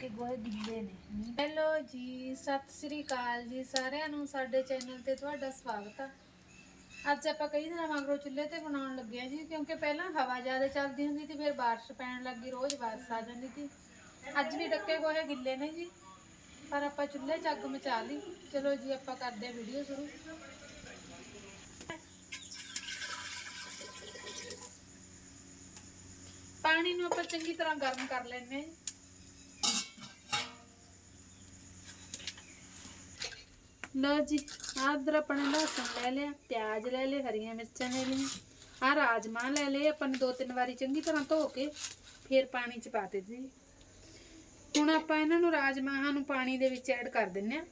ਡੱਕੇ ਗੋਹੇ ਗਿੱਲੇ ਨੇ। ਹੈਲੋ ਜੀ, ਸਤਿ ਸ੍ਰੀ ਅਕਾਲ ਜੀ। ਸਾਰਿਆਂ ਨੂੰ ਸਾਡੇ ਚੈਨਲ ਤੇ ਤੁਹਾਡਾ ਸਵਾਗਤ ਆ। ਅੱਜ ਆਪਾਂ ਕਈ ਦਿਨਾਂ ਮਗਰੋਂ ਚੁੱਲ੍ਹੇ ਤੇ ਬਣਾਉਣ ਲੱਗੇ ਆ ਜੀ, ਕਿਉਂਕਿ ਪਹਿਲਾਂ ਹਵਾ ਜ਼ਿਆਦਾ ਚੱਲਦੀ ਹੁੰਦੀ ਸੀ, ਫਿਰ ਬਾਰਿਸ਼ ਪੈਣ ਲੱਗੀ, ਰੋਜ਼ ਬਾਰਿਸ਼ ਆ ਜਾਂਦੀ ਸੀ। ਅੱਜ ਵੀ ਡੱਕੇ ਗੋਹੇ ਗਿੱਲੇ ਨੇ ਜੀ, ਪਰ ਆਪਾਂ ਚੁੱਲ੍ਹੇ 'ਚ ਅੱਗ ਮਚਾ ਲਈ। ਚਲੋ ਜੀ, ਆਪਾਂ ਕਰਦੇ ਆ ਵੀਡੀਓ ਸ਼ੁਰੂ। ਪਾਣੀ ਨੂੰ ਆਪਾਂ ਚੰਗੀ ਤਰ੍ਹਾਂ ਗਰਮ ਕਰ ਲੈਣੇ ਲੋ ਜੀ ਆਦਰ ਆਪਣੇ ਲਸਣ ਲੈ ਲਿਆ, ਪਿਆਜ਼ ਲੈ ਲਏ, ਹਰੀਆਂ ਮਿਰਚਾਂ ਲੈ ਲਈਆਂ। ਆ ਰਾਜਮਾ ਲੈ ਲਏ, ਆਪਾਂ ਨੇ ਦੋ ਤਿੰਨ ਵਾਰੀ ਚੰਗੀ ਤਰ੍ਹਾਂ ਧੋ ਕੇ ਫਿਰ ਪਾਣੀ ਚ ਪਾ ਦਿੱਤੇ ਜੀ। ਹੁਣ ਆਪਾਂ ਇਹਨਾਂ ਨੂੰ ਰਾਜਮਾਹਾਂ ਨੂੰ ਪਾਣੀ ਦੇ ਵਿੱਚ ਐਡ ਕਰ ਦਿੰਨੇ ਆ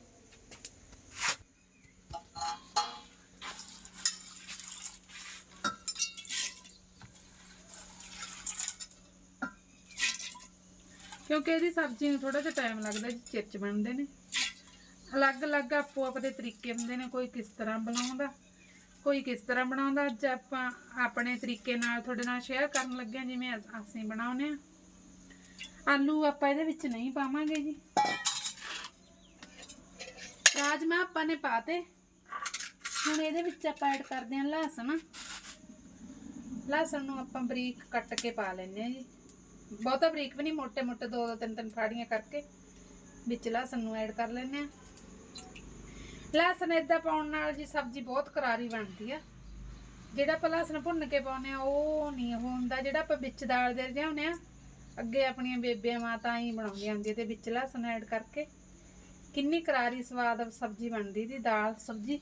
ਕਿਉਂਕਿ ਇਹਦੀ ਸਬਜ਼ੀ ਨੂੰ ਥੋੜਾ ਜਿਹਾ ਟਾਈਮ ਲੱਗਦਾ ਜੀ, ਚਿਰਚ ਬਣਦੇ ਨੇ। ਅਲੱਗ-ਅਲੱਗ ਆਪੋ ਆਪਣੇ ਤਰੀਕੇ ਹੁੰਦੇ ਨੇ, ਕੋਈ ਕਿਸ ਤਰ੍ਹਾਂ ਬਣਾਉਂਦਾ, ਕੋਈ ਕਿਸ ਤਰ੍ਹਾਂ ਬਣਾਉਂਦਾ। ਅੱਜ ਆਪਾਂ ਆਪਣੇ ਤਰੀਕੇ ਨਾਲ ਤੁਹਾਡੇ ਨਾਲ ਸ਼ੇਅਰ ਕਰਨ ਲੱਗੇ ਜਿਵੇਂ ਅਸੀਂ ਬਣਾਉਨੇ ਆ ਆਲੂ ਆਪਾਂ ਇਹਦੇ ਵਿੱਚ ਨਹੀਂ ਪਾਵਾਂਗੇ ਜੀ। ਰਾਜਮਾ ਆਪਾਂ ਨੇ ਪਾਤੇ। ਹੁਣ ਇਹਦੇ ਵਿੱਚ ਆਪਾਂ ਐਡ ਕਰਦੇ ਹਾਂ ਲਹਸਣ ਲਸਣ ਨੂੰ ਆਪਾਂ ਬਰੀਕ ਕੱਟ ਕੇ ਪਾ ਲੈਂਦੇ ਆ ਜੀ। ਬਹੁਤਾ ਬਰੀਕ ਵੀ ਨਹੀਂ ਮੋٹے ਮੋٹے ਦੋ ਦੋ ਤਿੰਨ ਤਿੰਨ ਫਾੜੀਆਂ ਕਰਕੇ ਵਿੱਚ ਲਸਣ ਨੂੰ ਐਡ ਕਰ ਲੈਂਦੇ ਆ ਲਸਣ ਇਦਾਂ ਪਾਉਣ ਨਾਲ ਜੀ ਸਬਜ਼ੀ ਬਹੁਤ ਕਰਾਰੀ ਬਣਦੀ ਆ। ਜਿਹੜਾ ਆਪਾਂ ਲਸਣ ਭੁੰਨ ਕੇ ਪਾਉਨੇ ਆ, ਉਹ ਨਹੀਂ ਹੁੰਦਾ। ਜਿਹੜਾ ਆਪਾਂ ਵਿੱਚ ਦਾਲ ਦੇ ਲਿਆਉਂਦੇ ਆ, ਅੱਗੇ ਆਪਣੀਆਂ ਬੇਬੀਆਂ ਮਾਤਾ ਹੀ ਬਣਾਉਂਦੀਆਂ ਹੁੰਦੀਆਂ ਤੇ ਵਿੱਚ ਲਸਣ ਐਡ ਕਰਕੇ। ਕਿੰਨੀ ਕਰਾਰੀ ਸਵਾਦ ਸਬਜ਼ੀ ਬਣਦੀ ਦੀ ਦਾਲ ਸਬਜ਼ੀ।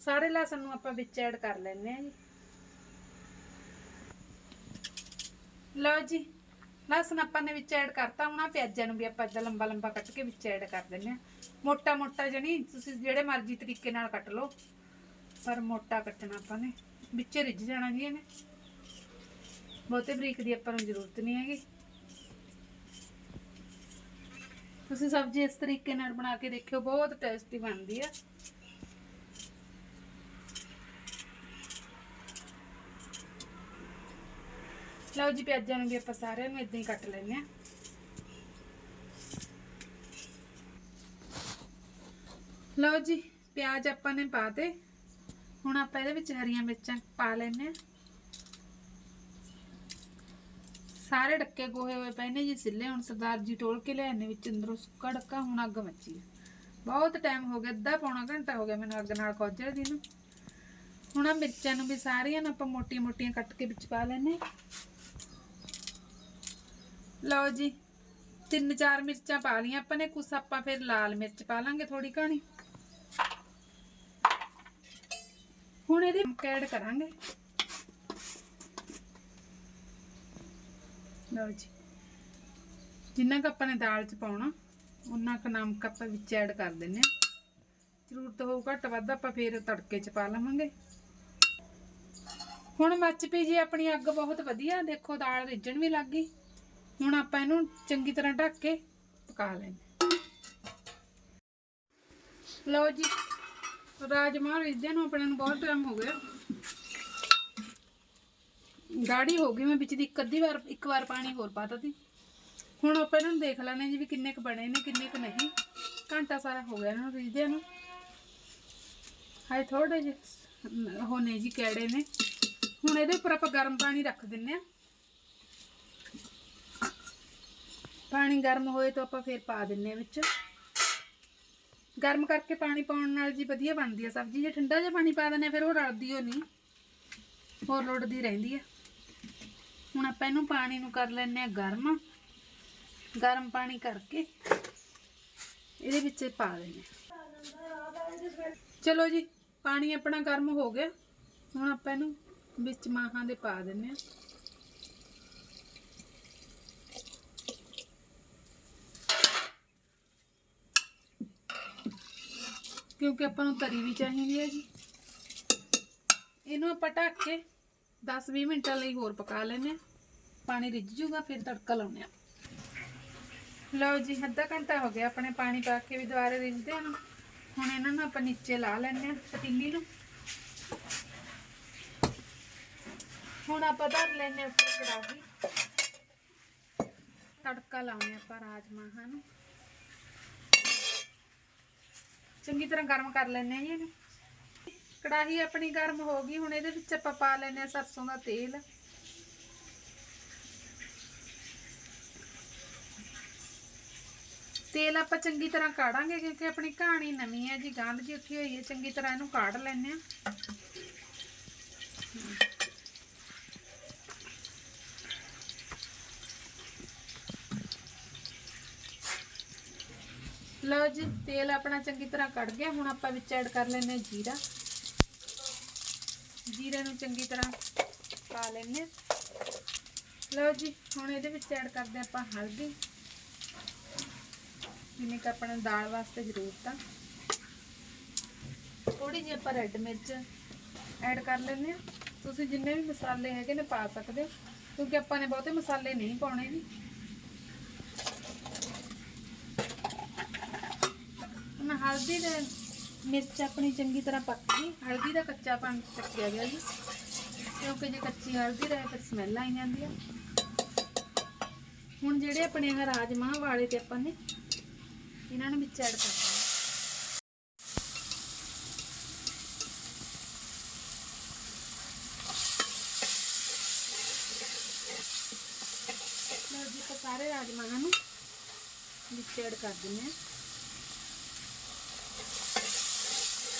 ਸਾਰੇ ਲਸਣ ਨੂੰ ਆਪਾਂ ਵਿੱਚ ਐਡ ਕਰ ਲੈਂਦੇ ਆ ਜੀ। ਲਓ ਜੀ ਲਸਣ ਆਪਾਂ ਨੇ ਵਿੱਚ ਐਡ ਕਰਤਾ ਹੁਣ ਆ ਪਿਆਜ਼ਾਂ ਨੂੰ ਵੀ ਆਪਾਂ ਇਦਾਂ ਲੰਬਾ ਲੰਬਾ ਕੱਟ ਕੇ ਵਿੱਚ ਐਡ ਕਰ ਦਿੰਦੇ ਆ ਮੋਟਾ ਮੋਟਾ ਜਣੀ, ਤੁਸੀਂ ਜਿਹੜੇ ਮਰਜ਼ੀ ਤਰੀਕੇ ਨਾਲ ਕੱਟ ਲਓ। ਪਰ ਮੋਟਾ ਕੱਟਣਾ ਆਪਾਂ ਨੇ। ਵਿੱਚ ਰਿੱਝ ਜਾਣਾ ਜੀ ਇਹਨੇ। ਬਹੁਤੇ ਬਰੀਕ ਦੀ ਆਪਾਂ ਨੂੰ ਜ਼ਰੂਰਤ ਨਹੀਂ ਹੈਗੀ। ਤੁਸੀਂ ਸਬਜ਼ੀ ਇਸ ਤਰੀਕੇ ਨਾਲ ਬਣਾ ਕੇ ਦੇਖਿਓ, ਬਹੁਤ ਟੇਸਟੀ ਬਣਦੀ ਆ। ਲਓ ਜੀ ਪਿਆਜ਼ਾਂ ਨੂੰ ਵੀ ਆਪਾਂ ਸਾਰਿਆਂ ਨੂੰ ਇਦਾਂ ਹੀ ਕੱਟ ਲੈਂਦੇ ਆ ਲਓ ਜੀ, ਪਿਆਜ਼ ਆਪਾਂ ਨੇ ਪਾਤੇ ਹੁਣ ਆਪਾਂ ਇਹਦੇ ਵਿੱਚ ਹਰੀਆਂ ਮਿਰਚਾਂ ਪਾ ਲੈਂਦੇ ਆ ਸਾਰੇ ਡੱਕੇ ਗੋਹੇ ਹੋਏ ਪਏ ਨੇ ਜੀ, ਸਿੱਲੇ ਹੁਣ ਸਰਦਾਰ ਜੀ ਟੋਲ ਕੇ ਲਿਆਨੇ ਵਿੱਚ ਅੰਦਰੋਂ ਸੁੱਕਾ ਡੱਕਾ, ਹੁਣ ਅੱਗ ਮੱਚੀ ਆ। ਬਹੁਤ ਟਾਈਮ ਹੋ ਗਿਆ, ਅੱਧਾ ਪੌਣਾ ਘੰਟਾ ਹੋ ਗਿਆ ਮੈਨੂੰ ਅੱਗ ਨਾਲ ਕੋਝੜਦੀ ਨੂੰ। ਹੁਣ ਆ ਮਿਰਚਾਂ ਨੂੰ ਵੀ ਸਾਰੀਆਂ ਨੂੰ ਆਪਾਂ ਮੋਟੀਆਂ ਮੋਟੀਆਂ ਕੱਟ ਕੇ ਵਿੱਚ ਪਾ ਲੈਨੇ ਲਓ ਜੀ, ਤਿੰਨ ਚਾਰ ਮਿਰਚਾਂ ਪਾ ਲਈਆਂ ਆਪਾਂ ਨੇ, ਕੁਛ ਆਪਾਂ ਫਿਰ ਲਾਲ ਮਿਰਚ ਪਾ ਲਾਂਗੇ ਥੋੜੀ ਘਣੀ। ਹੁਣ ਇਹਦੇ ਐਡ ਕਰਾਂਗੇ। ਲਓ ਜੀ, ਜਿੰਨਾ ਕੁ ਆਪਾਂ ਨੇ ਦਾਲ ਚ ਪਾਉਣਾ ਉਹਨਾਂ ਕੁ ਨਮਕ ਆਪਾਂ ਵਿੱਚ ਐਡ ਕਰ ਦਿੰਨੇ ਆ ਜ਼ਰੂਰਤ ਹੋਊ ਘੱਟ ਵੱਧ ਆਪਾਂ ਫੇਰ ਤੜਕੇ ਚ ਪਾ ਲਵਾਂਗੇ। ਹੁਣ ਮੱਚ ਪਈ ਜੀ, ਆਪਣੀ ਅੱਗ ਬਹੁਤ ਵਧੀਆ, ਦੇਖੋ ਦਾਲ ਰਿੱਝਣ ਵੀ ਲੱਗ ਗਈ। ਹੁਣ ਆਪਾਂ ਇਹਨੂੰ ਚੰਗੀ ਤਰ੍ਹਾਂ ਢੱਕ ਕੇ ਪਕਾ ਲੈਂਦੇ ਲਓ ਜੀ ਰਾਜਮਾ ਰਿੱਝੇ ਨੂੰ ਆਪਣੇ ਨੂੰ ਬਹੁਤ ਟਾਈਮ ਹੋ ਗਿਆ। ਗਾੜੀ ਹੋ ਗਈ ਮੈਂ ਵਿੱਚ ਦੀ ਇੱਕ ਅੱਧੀ ਵਾਰ, ਇੱਕ ਵਾਰ ਪਾਣੀ ਹੋਰ ਪਾਤਾ ਸੀ। ਹੁਣ ਆਪਾਂ ਇਹਨਾਂ ਨੂੰ ਦੇਖ ਲੈਣੇ ਜੀ ਵੀ ਕਿੰਨੇ ਕੁ ਬਣੇ ਨੇ, ਕਿੰਨੇ ਕੁ ਨਹੀਂ। ਘੰਟਾ ਸਾਰਾ ਹੋ ਗਿਆ ਇਹਨਾਂ ਨੂੰ ਰਿੱਝਦੇ ਨੂੰ। ਹਾਏ ਥੋੜੇ ਜਿਹੇ ਹੋਣੇ ਜੀ, ਕਿਹੜੇ ਨੇ। ਹੁਣ ਇਹਦੇ ਉੱਪਰ ਆਪਾਂ ਗਰਮ ਪਾਣੀ ਰੱਖ ਦਿੰਨੇ ਆ ਪਾਣੀ ਗਰਮ ਹੋਏ ਤਾਂ ਆਪਾਂ ਫਿਰ ਪਾ ਦਿੰਨੇ ਆ ਵਿੱਚ। ਗਰਮ ਕਰਕੇ ਪਾਣੀ ਪਾਉਣ ਨਾਲ ਜੀ ਵਧੀਆ ਬਣਦੀ ਆ ਸਬਜ਼ੀ। ਜੇ ਠੰਡਾ ਜਿਹਾ ਪਾਣੀ ਪਾ ਦਿੰਨੇ ਆ, ਫਿਰ ਉਹ ਰਲਦੀ ਹੋ ਨਹੀਂ। ਹੋਰ ਲੁੱਟਦੀ ਰਹਿੰਦੀ ਆ। ਹੁਣ ਆਪਾਂ ਇਹਨੂੰ ਪਾਣੀ ਨੂੰ ਕਰ ਲੈਨੇ ਆ ਗਰਮ। ਗਰਮ ਪਾਣੀ ਕਰਕੇ ਇਹਦੇ ਵਿੱਚ ਪਾ ਦਿੰਨੇ ਆ। ਚਲੋ ਜੀ, ਪਾਣੀ ਆਪਣਾ ਗਰਮ ਹੋ ਗਿਆ। ਹੁਣ ਆਪਾਂ ਇਹਨੂੰ ਵਿੱਚ ਮਾਹਾਂ ਦੇ ਪਾ ਦਿੰਨੇ ਆ। ਕਿਉਂਕਿ ਆਪਾਂ ਨੂੰ ਤਰੀ ਵੀ ਚਾਹੀਦੀ ਹੈ ਜੀ ਇਹਨੂੰ ਆਪਾਂ ਢੱਕ ਕੇ 10-20 ਮਿੰਟਾਂ ਲਈ ਹੋਰ ਪਕਾ ਲੈਨੇ ਪਾਣੀ ਰਿੱਝ ਜੂਗਾ, ਫਿਰ ਤੜਕਾ ਲਾਉਨੇ ਆ ਲਓ ਜੀ, ਅੱਧਾ ਘੰਟਾ ਹੋ ਗਿਆ, ਆਪਣੇ ਪਾਣੀ ਪਾ ਕੇ ਵੀ ਦੁਬਾਰੇ ਰਿੱਝਦੇ ਹਨ ਹੁਣ ਇਹਨਾਂ ਨੂੰ ਆਪਾਂ ਨੀਚੇ ਲਾ ਲੈਣੇ ਆ ਪਤੀਲੀ ਨੂੰ। ਹੁਣ ਆਪਾਂ ਧਰ ਲੈਣੇ ਉੱਪਰ ਕੜਾਹੀ। ਤੜਕਾ ਲਾਉਣੇ ਆਪਾਂ ਰਾਜਮਾਹਾਂ ਨੂੰ। ਚੰਗੀ ਤਰ੍ਹਾਂ ਗਰਮ ਕਰ ਲੈਣੇ ਆ ਜੀ ਇਹਨੂੰ। ਕੜਾਹੀ ਆਪਣੀ ਗਰਮ ਹੋ ਗਈ, ਹੁਣ ਇਹਦੇ ਵਿੱਚ ਆਪਾਂ ਪਾ ਲੈਣੇ ਆ ਸਰਸੋਂ ਦਾ ਤੇਲ। ਤੇਲ ਆਪਾਂ ਚੰਗੀ ਤਰ੍ਹਾਂ ਕਾੜਾਂਗੇ ਕਿਉਂਕਿ ਆਪਣੀ ਕਹਾਣੀ ਨਵੀਂ ਹੈ ਜੀ ਗੰਢ ਜੀ ਉੱਠੀ ਹੋਈ ਹੈ, ਚੰਗੀ ਤਰ੍ਹਾਂ ਇਹਨੂੰ ਕਾੜ ਲੈਣੇ ਆ ਲਓ ਜੀ, ਤੇਲ ਆਪਣਾ ਚੰਗੀ ਤਰ੍ਹਾਂ ਕੜ ਗਿਆ। ਹੁਣ ਆਪਾਂ ਵਿੱਚ ਐਡ ਕਰ ਲੈਣੇ ਜੀਰਾ। ਜੀਰੇ ਨੂੰ ਚੰਗੀ ਤਰ੍ਹਾਂ ਪਾ ਲੈਣੇ ਲਓ ਜੀ, ਹੁਣ ਇਹਦੇ ਵਿੱਚ ਐਡ ਕਰਦੇ ਆਪਾਂ ਹਲਦੀ। ਜਿਵੇਂ ਕਿ ਆਪਣਾ ਦਾਲ ਵਾਸਤੇ ਜ਼ਰੂਰਤ ਆ। ਥੋੜੀ ਜਿਹੀ ਆਪਾਂ ਰੈੱਡ ਮਿਰਚ ਐਡ ਕਰ ਲੈਣੇ ਆ ਤੁਸੀਂ ਜਿੰਨੇ ਵੀ ਮਸਾਲੇ ਹੈਗੇ ਨੇ ਪਾ ਸਕਦੇ ਹੋ। ਕਿਉਂਕਿ ਆਪਾਂ ਨੇ ਬਹੁਤੇ ਮਸਾਲੇ ਨਹੀਂ ਪਾਉਣੇ ਜੀ ਹੁਣ ਹਲਦੀ ਦੇ ਮਿਰਚ ਆਪਣੀ ਚੰਗੀ ਤਰ੍ਹਾਂ ਪੱਕ ਗਈ। ਹਲਦੀ ਦਾ ਕੱਚਾਪਣ ਚੱਕਿਆ ਗਿਆ ਜੀ। ਕਿਉਂਕਿ ਜੇ ਕੱਚੀ ਹਲਦੀ ਰਹੇ ਫਿਰ ਸਮੈਲ ਆਈ ਜਾਂਦੀ ਆ। ਹੁਣ ਜਿਹੜੇ ਆਪਣੇ ਇਹ ਰਾਜਮਾਂਹ ਵਾਲੇ ਤੇ ਆਪਾਂ ਨੇ, ਇਹਨਾਂ ਨੂੰ ਵਿੱਚ ਐਡ ਕਰ ਦੇਣਾ ਜੀ ਸਾਰੇ ਰਾਜਮਾਂਹਾਂ ਨੂੰ ਵਿੱਚ ਐਡ ਕਰ ਦਿੰਦੇ ਹਾਂ।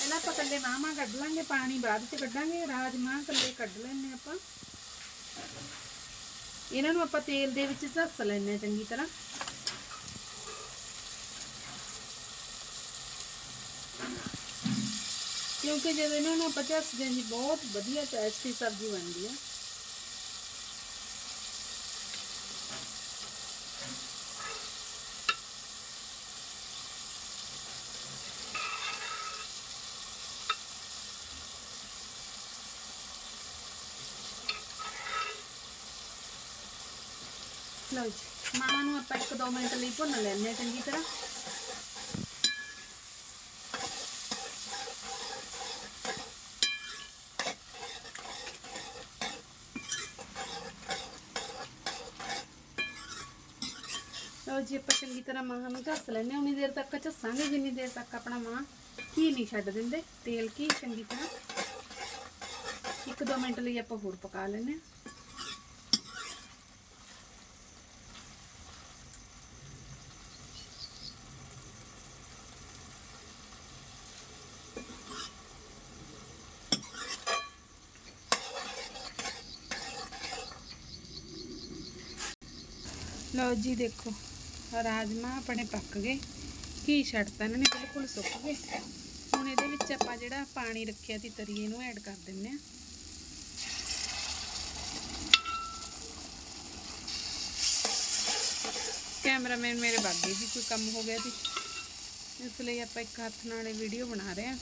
ਪਹਿਲਾਂ ਆਪਾਂ ਕੱਲੇ ਮਾਮਾ ਕੱਢ ਲਾਂਗੇ, ਪਾਣੀ ਬਾਅਦ ਚ ਕੱਢਾਂਗੇ, ਰਾਜਮਾਂਹ ਕੱਲੇ ਕੱਢ ਲੈਣੇ ਆਪਾਂ। ਇਹਨਾਂ ਨੂੰ ਆਪਾਂ ਤੇਲ ਦੇ ਵਿੱਚ ਝੱਸ ਲੈਣੇ ਚੰਗੀ ਤਰ੍ਹਾਂ। ਕਿਉਂਕਿ ਜਦੋਂ ਇਹਨਾਂ ਨੂੰ ਆਪਾਂ ਝੱਸਦੇ ਹਾਂ ਜੀ, ਬਹੁਤ ਵਧੀਆ ਟੇਸਟੀ ਸਬਜ਼ੀ ਬਣਦੀ ਆ। ਲਓ ਜੀ ਮਾਂ ਨੂੰ ਆਪਾਂ 1-2 ਮਿੰਟ ਲਈ ਭੁੰਨ ਲੈਣੇ ਆ ਚੰਗੀ ਤਰ੍ਹਾਂ ਲਓ ਜੀ ਆਪਾਂ ਚੰਗੀ ਤਰ੍ਹਾਂ ਮਾਂ ਨੂੰ ਝੱਸ ਲੈਣੇ ਉਨੀ ਦੇਰ ਤੱਕ ਝੱਸਾਂਗੇ ਜਿੰਨੀ ਦੇਰ ਤੱਕ ਆਪਣਾ ਮਾਂ ਘੀ ਨਹੀਂ ਛੱਡ ਦਿੰਦੇ ਤੇਲ ਘੀ ਚੰਗੀ ਤਰ੍ਹਾਂ 1-2 ਮਿੰਟ ਲਈ ਆਪਾਂ ਹੋਰ ਪਕਾ ਲੈਣੇ ਆ ਲਓ ਜੀ ਦੇਖੋ, ਰਾਜਮਾ ਆਪਣੇ ਪੱਕ ਗਏ। ਘੀ ਛੱਡਤਾ ਇਹਨਾਂ ਨੇ, ਬਿਲਕੁਲ ਸੁੱਕ ਗਏ। ਹੁਣ ਇਹਦੇ ਵਿੱਚ ਆਪਾਂ ਜਿਹੜਾ ਪਾਣੀ ਰੱਖਿਆ ਸੀ ਤਰੀ, ਇਹਨੂੰ ਐਡ ਕਰ ਦਿੰਨੇ ਆ ਕੈਮਰਾਮੈਨ ਮੇਰੇ ਬਾਗੀ ਜੀ ਕੋਈ ਕੰਮ ਹੋ ਗਿਆ ਸੀ। ਇਸ ਲਈ ਆਪਾਂ ਇੱਕ ਹੱਥ ਨਾਲ ਇਹ ਵੀਡੀਓ ਬਣਾ ਰਹੇ ਆ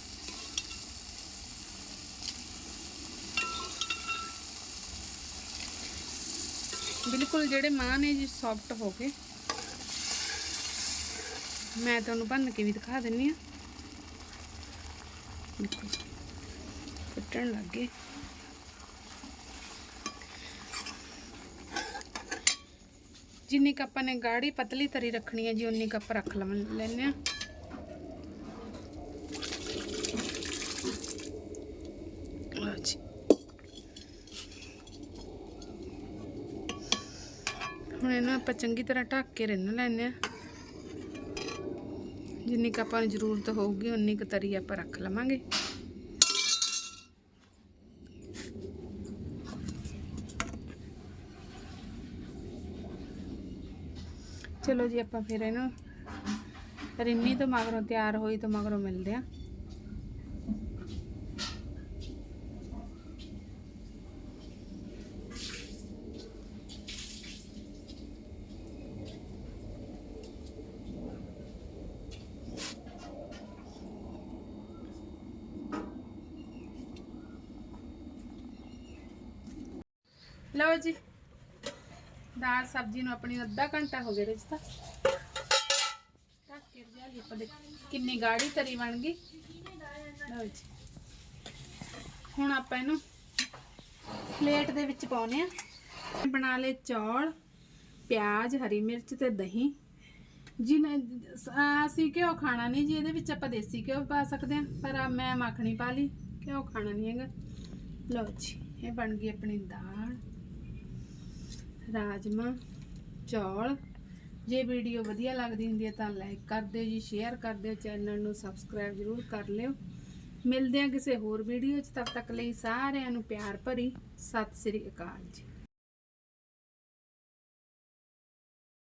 ਬਿਲਕੁਲ ਜਿਹੜੇ ਮਾਂ ਨੇ ਜੀ ਸੌਫਟ ਹੋ ਗਏ ਮੈਂ ਤੁਹਾਨੂੰ ਭੰਨ ਕੇ ਵੀ ਦਿਖਾ ਦਿੰਨੀ ਆ ਦੇਖੋ ਫੁੱਟਣ ਲੱਗ ਗਏ ਜਿੰਨੀ ਕੱਪ ਨੇ ਗਾੜੀ ਪਤਲੀ ਤਰੀ ਰੱਖਣੀ ਹੈ ਜੀ ਉਨੀ ਕੱਪ ਰੱਖ ਲੈਣੇ ਆ ਲਓ ਜੀ ਹੁਣ ਇਹਨੂੰ ਆਪਾਂ ਚੰਗੀ ਤਰ੍ਹਾਂ ਢੱਕ ਕੇ ਰਿੰਨ ਲੈਣੇ ਆ ਜਿੰਨੀ ਕੁ ਆਪਾਂ ਨੂੰ ਜ਼ਰੂਰਤ ਹੋਊਗੀ, ਉਨੀ ਕੁ ਤਰੀ ਆਪਾਂ ਰੱਖ ਲਵਾਂਗੇ। ਚਲੋ ਜੀ, ਆਪਾਂ ਫਿਰ ਇਹਨੂੰ ਰਿੰਨੀ ਤੋਂ ਮਗਰੋਂ ਤਿਆਰ ਹੋਈ ਤੋਂ ਮਗਰੋਂ ਮਿਲਦੇ ਆ ਲਓ ਜੀ। ਦਾਲ, ਸਬਜ਼ੀ ਨੂੰ ਆਪਣੀ ਨੂੰ ਅੱਧਾ ਘੰਟਾ ਹੋ ਗਿਆ ਰਿਸ਼ਤਾ। ਢੱਕ ਕੇ ਰਜਾ ਲਈ ਆਪਾਂ ਦੇਖ, ਕਿੰਨੀ ਗਾੜੀ ਤਰੀ ਬਣ ਗਈ। ਲਓ ਜੀ। ਹੁਣ ਆਪਾਂ ਇਹਨੂੰ ਪਲੇਟ ਦੇ ਵਿੱਚ ਪਾਉਨੇ ਆ। ਬਣਾ ਲਏ ਚੌਲ, ਪਿਆਜ਼, ਹਰੀ ਮਿਰਚ ਤੇ ਦਹੀਂ। ਜਿਹਨੇ ਅਸੀਂ ਘਿਓ ਖਾਣਾ ਨਹੀਂ ਜੀ, ਇਹਦੇ ਵਿੱਚ ਆਪਾਂ ਦੇਸੀ ਘਿਓ ਪਾ ਸਕਦੇ ਹਾਂ, ਪਰ ਆ ਮੈਂ ਮੱਖਣੀ ਪਾ ਲਈ, ਘਿਓ ਖਾਣਾ ਨਹੀਂ ਹੈਗਾ। ਲਓ ਜੀ, ਇਹ ਬਣ ਗਈ ਆਪਣੀ ਦਾਲ। ਰਾਜਮਾ, ਚੌਲ। ਜੇ ਵੀਡੀਓ ਵਧੀਆ ਲੱਗਦੀ ਹੁੰਦੀ ਹੈ ਤਾਂ ਲਾਈਕ ਕਰ ਦਿਓ ਜੀ ਸ਼ੇਅਰ ਕਰ ਦਿਓ ਚੈਨਲ ਨੂੰ ਸਬਸਕ੍ਰਾਈਬ ਜ਼ਰੂਰ ਕਰ ਲਿਓ। ਮਿਲਦੇ ਹਾਂ ਕਿਸੇ ਹੋਰ ਵੀਡੀਓ 'ਚ, ਤਦ ਤੱਕ ਲਈ ਸਾਰਿਆਂ ਨੂੰ ਪਿਆਰ ਭਰੀ। ਸਤਿ ਸ੍ਰੀ ਅਕਾਲ ਜੀ।